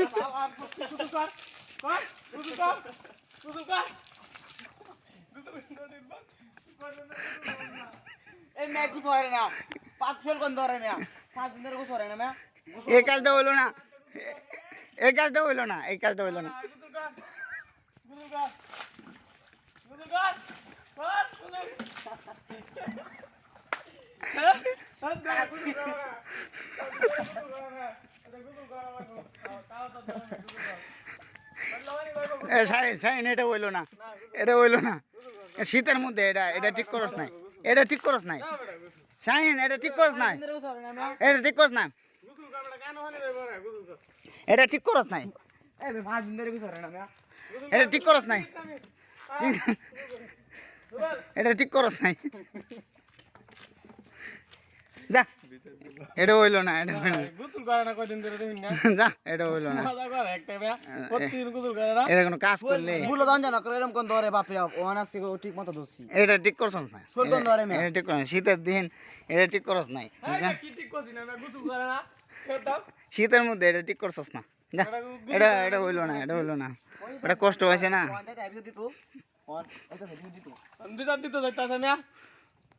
গোসল কর কর গোসল কর গোসল কর এই মেয়ে কিছু হয় না পাঁচ ফেল কোন ধরে না পাঁচ দিন ধরে কিছু হয় না মেয়ে এই কাজটা হইল না এই কাজটা হইল না এই কাজটা সাইন এটা হইল না। এটা হইল না। শীতের মধ্যে এটা এটা ঠিক করস নাই। এটা ঠিক করস নাই। সাইন এটা ঠিক করস নাই। এটা ঠিক করস না এটা ঠিক করস নাই। এটা ঠিক করস নাই। এটা ঠিক করস নাই। যা। এটা হইল না এটা হইল গোসল করে না কয়দিন ধরে দেখুন না? যা এটা হইল না। মজা করে একটা বেয়া প্রতিদিন গোসল করে না। এটা কোনো কাজ করলে। বুলো দান জানা করে এরকম কোন ধরে বাপরে বাপ ও আনাস থেকে ঠিক মতো ধরছি। এটা ঠিক করছ না। শোলগন্ধ ধরে মেয়ে। এটা ঠিক করছ শীতের দিন এটা ঠিক করস নাই। হ্যাঁ কি ঠিক করছি না গোসল করে না। শীতের মধ্যে এটা ঠিক করছস না। যা। এটা এটা হইল না এটা হইল না। এটা কষ্ট হয়েছে না। ওয়ান দিত। দিত দিতে দিতে যাইতাছে না